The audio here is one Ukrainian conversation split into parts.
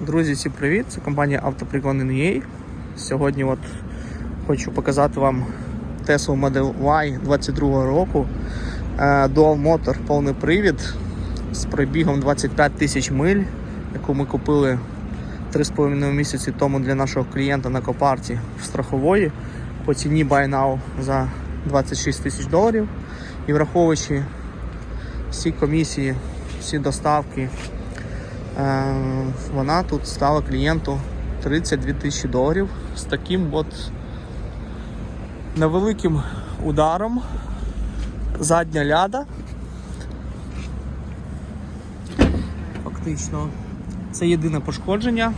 Друзі, всім привіт! Це компанія Автопригон.ua. Сьогодні от хочу показати вам Tesla Model Y 22 року. Е, Dual Motor, повний привід з пробігом 25 тисяч миль, яку ми купили 3,5 місяці тому для нашого клієнта на Копарті в страхової по ціні Buy Now за 26 тисяч доларів. І враховуючи всі комісії, всі доставки, Е, вона тут стала клієнту 32 тисячі доларів з таким от невеликим ударом. Задня ляда. Фактично, це єдине пошкодження.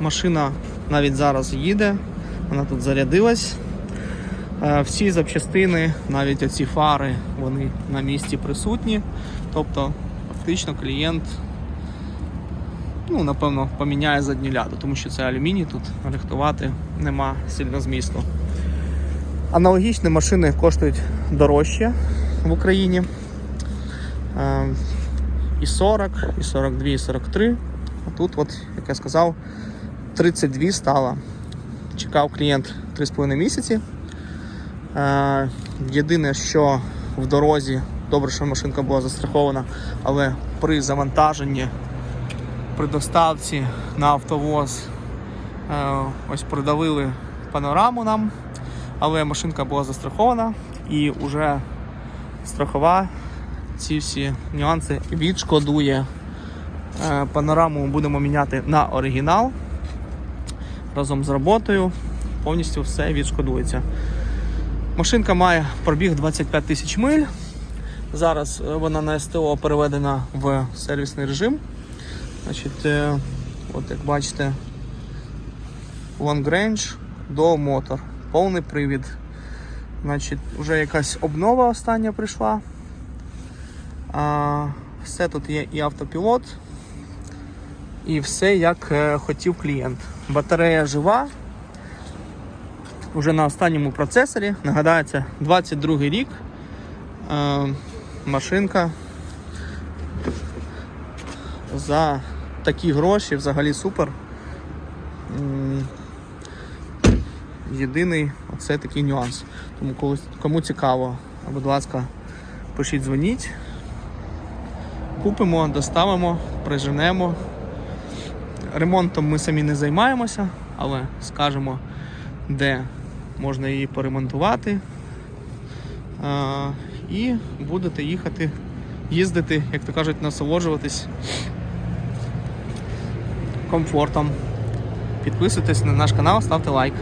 Машина навіть зараз їде, вона тут зарядилась. Е, Всі запчастини, навіть оці фари, вони на місці присутні. Тобто, фактично клієнт ну, напевно, поміняє задню ляду, тому що це алюміній, тут рихтувати нема сильно змісту. Аналогічні машини коштують дорожче в Україні. Е, І 40, і 42, і 43. А тут, от, як я сказав, 32 стало. Чекав клієнт 3,5 місяці. Е, Єдине, що в дорозі, добре, що машинка була застрахована, але при завантаженні при доставці на автовоз е, ось придавили панораму нам, але машинка була застрахована і вже страхова ці всі нюанси відшкодує. Е, Панораму будемо міняти на оригінал разом з роботою. Повністю все відшкодується. Машинка має пробіг 25 тисяч миль. Зараз е, вона на СТО переведена в сервісний режим. Значить, е, от як бачите, Long Range до мотор, повний привід. Значить, вже якась обнова остання прийшла. А, все тут є і автопілот, і все як е, хотів клієнт. Батарея жива. Уже на останньому процесорі. Нагадаю, це 22 рік. Е, машинка за такі гроші взагалі супер. Єдиний оце такий нюанс. Тому коли, кому цікаво, будь ласка, пишіть, дзвоніть. Купимо, доставимо, приженемо. Ремонтом ми самі не займаємося, але скажемо, де можна її поремонтувати. А, і будете їхати, їздити, як то кажуть, насолоджуватись комфортом. Підписуйтесь на наш канал, ставте лайк.